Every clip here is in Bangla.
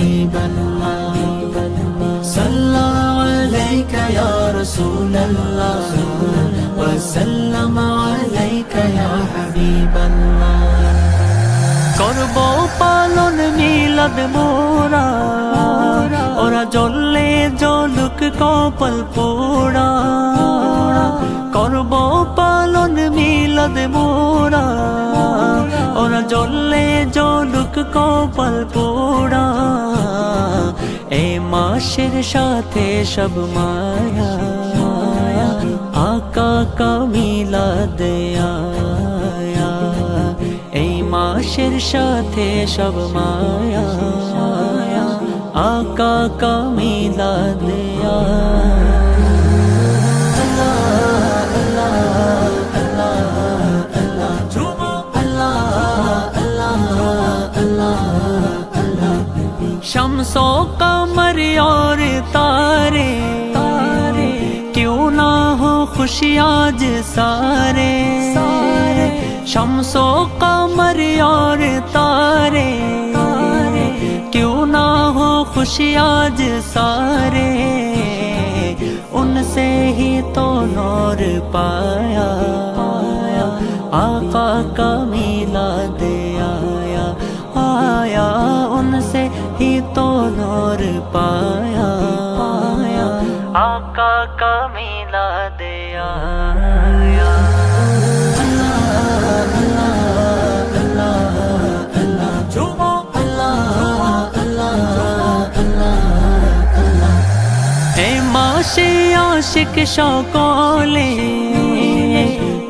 حبيب الله صلى عليك يا رسول الله وسلم عليك يا حبيب الله করব পালন মিলাদ মোরা ওরা জ্বললে জলুক কপাল পোড়া করব পালন মিলাদ মোরা ওরা জ্বললে জলুক কপাল পোড়া এ মাসের সাথে সব মায়া আকা কামিলা দেয়া এই মাসের সাথে সব মায়া, আকা কামিলা দেয়া। شمسوں کمر اور تارے تارے۔ کیوں نہ ہو خوشی آج سارے۔ سارے۔ شمسوں کمر اور تارے۔ تارے۔ کیوں نہ ہو خوشی آج سارے۔ ان سے ہی تو نور پایا۔ آقا کا میلاد آیا۔ آیا۔ पाया पाया आका का मिला दे आया झूमो হে মাসে আশিক সকলে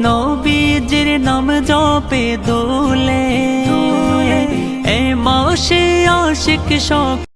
নবীজির নাম জপে দোলে এ মাসে আশিক সক